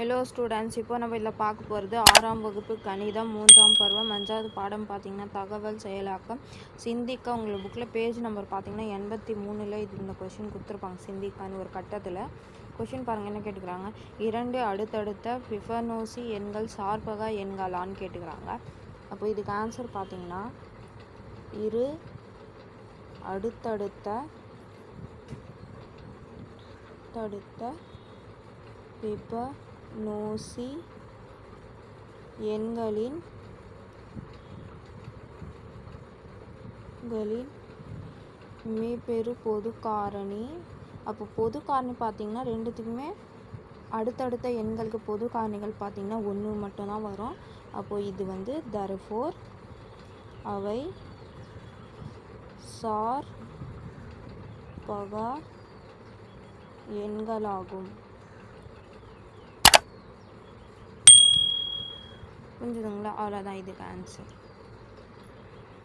Hello students இப்போ நம்ம இதில் பார்க்க போகிறது ஆறாம் வகுப்பு கணிதம் மூன்றாம் பருவம் அஞ்சாவது பாடம் பார்த்திங்கன்னா தகவல் செயலாக்கம். சிந்திக்கா உங்களுக்கு புக்கில் பேஜ் நம்பர் பார்த்திங்கன்னா எண்பத்தி மூணில் இது இந்த கொஷின் கொடுத்துருப்பாங்க. சிந்திக்கான்னு ஒரு கட்டத்தில். கொஷின் பாருங்கள் என்ன கேட்டுக்கிறாங்க? இரண்டு அடுத்தடுத்த பிஃபனோசி எண்கள் சார்பகா எண்களான்னு கேட்டுக்கிறாங்க. அப்போ இதுக்கு ஆன்சர் பார்த்தீங்கன்னா இரு அடுத்தடுத்த அடுத்தடுத்த நோசி எண்களின் களின் மீப்பெரு பொது காரணி. அப்போ பொது காரணி பார்த்திங்கன்னா ரெண்டுத்துக்குமே அடுத்தடுத்த எண்களுக்கு பொது காரணிகள் பார்த்திங்கன்னா ஒன்று மட்டும்தான் வரும். அப்போது இது வந்து தரஃபோர் அவை சார் பகா எண்களாகும். புரிஞ்சுதுங்களா அவ்வளோதான் இதுக்கு ஆன்சர்